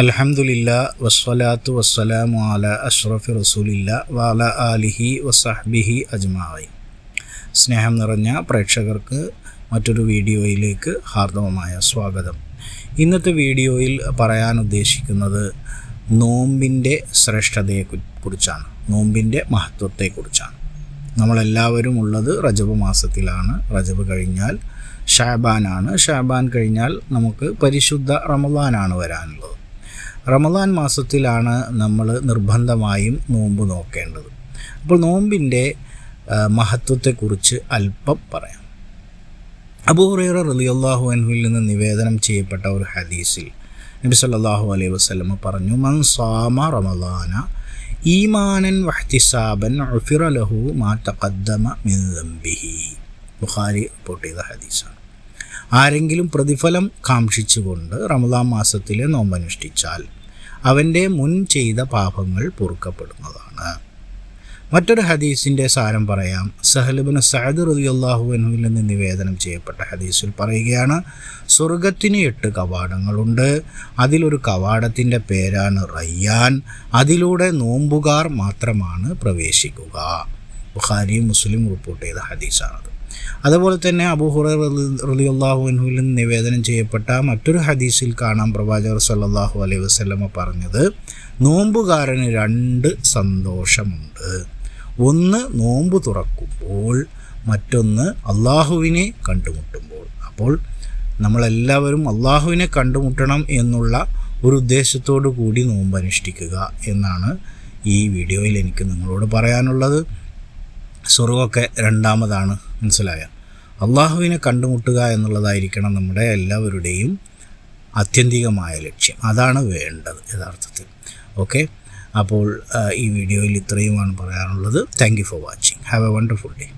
അലഹമുല്ല വസ്വലാത്തു വസ്സലാമു അല അഷ്റഫ് റസൂലില്ല വാല ആലിഹി വസഹ്ബിഹി അജ്മായി സ്നേഹം നിറഞ്ഞ പ്രേക്ഷകർക്ക് മറ്റൊരു വീഡിയോയിലേക്ക് ഹാർദവമായ സ്വാഗതം. ഇന്നത്തെ വീഡിയോയിൽ പറയാൻ ഉദ്ദേശിക്കുന്നത് നോമ്പിന്റെ ശ്രേഷ്ഠതയെ കുറിച്ചാണ് നോമ്പിന്റെ മഹത്വത്തെക്കുറിച്ചാണ്. നമ്മളെല്ലാവരും ഉള്ളത് റജബ് മാസത്തിലാണ്. റജബ് കഴിഞ്ഞാൽ ഷാബാനാണ്. ഷാബാൻ കഴിഞ്ഞാൽ നമുക്ക് പരിശുദ്ധ റമദാനാണ് വരാനുള്ളത്. റമദാൻ മാസത്തിലാണ് നമ്മൾ നിർബന്ധമായും നോമ്പ് നോക്കേണ്ടത്. അപ്പോൾ നോമ്പിന്റെ മഹത്വത്തെക്കുറിച്ച് അല്പം പറയാം. അബൂഹുറൈറ റലിയല്ലാഹു അൻഹുവിൽ നിന്ന് നിവേദനം ചെയ്യപ്പെട്ട ഒരു ഹദീസിൽ നബി സല്ലാഹു അലൈഹി വസ്ലമ പറഞ്ഞു മൻ സാമ റമദാന ഈമാനൻ വഹ്തിസാബൻ ലഹു മാ തഖദ്ദമ മിൻ ദംബിഹി. ബുഖാരി റിപ്പോർട്ട് ചെയ്ത ഹദീസാണ്. ആരെങ്കിലും പ്രതിഫലം കാക്ഷിച്ചുകൊണ്ട് റമദാൻ മാസത്തിലെ നോമ്പനുഷ്ഠിച്ചാൽ അവന്റെ മുൻ ചെയ്ത പാപങ്ങൾ പൊറുക്കപ്പെടുന്നതാണ്. മറ്റൊരു ഹദീസിന്റെ സാരം പറയാം. സഹലുബിന് സഅദ് റളിയല്ലാഹു അൻഹുവിൽ നിന്ന് നിവേദനം ചെയ്യപ്പെട്ട ഹദീസിൽ പറയുകയാണ് സ്വർഗത്തിന് എട്ട് കവാടങ്ങളുണ്ട്. അതിലൊരു കവാടത്തിന്റെ പേരാണ് റയ്യാൻ. അതിലൂടെ നോമ്പുകാർ മാത്രമാണ് പ്രവേശിക്കുക. ബുഖാരി മുസ്ലിം റിപ്പോർട്ട് ചെയ്ത ഹദീസാണത്. അതുപോലെ തന്നെ അബൂഹുറ റലിയല്ലാഹു അൻഹുവിൽ നിന്ന് നിവേദനം ചെയ്യപ്പെട്ട മറ്റൊരു ഹദീസിൽ കാണാം പ്രവാചകർ സല്ലാഹു അലൈഹി വസ്ലമ പറഞ്ഞത് നോമ്പുകാരന് രണ്ട് സന്തോഷമുണ്ട്. ഒന്ന് നോമ്പ് തുറക്കുമ്പോൾ മറ്റൊന്ന് അള്ളാഹുവിനെ കണ്ടുമുട്ടുമ്പോൾ. അപ്പോൾ നമ്മളെല്ലാവരും അള്ളാഹുവിനെ കണ്ടുമുട്ടണം എന്നുള്ള ഒരു ഉദ്ദേശത്തോടു കൂടി നോമ്പ് അനുഷ്ഠിക്കുക എന്നാണ് ഈ വീഡിയോയിൽ എനിക്ക് നിങ്ങളോട് പറയാനുള്ളത്. സ്വർഗമൊക്കെ രണ്ടാമതാണ് മനസ്സിലായ. അള്ളാഹുവിനെ കണ്ടുമുട്ടുക എന്നുള്ളതായിരിക്കണം നമ്മുടെ എല്ലാവരുടെയും ആത്യന്തികമായ ലക്ഷ്യം. അതാണ് വേണ്ടത് യഥാർത്ഥത്തിൽ. ഓക്കെ? അപ്പോൾ ഈ വീഡിയോയിൽ ഇത്രയുമാണ് പറയാനുള്ളത്. Thank you for watching. Have a wonderful day.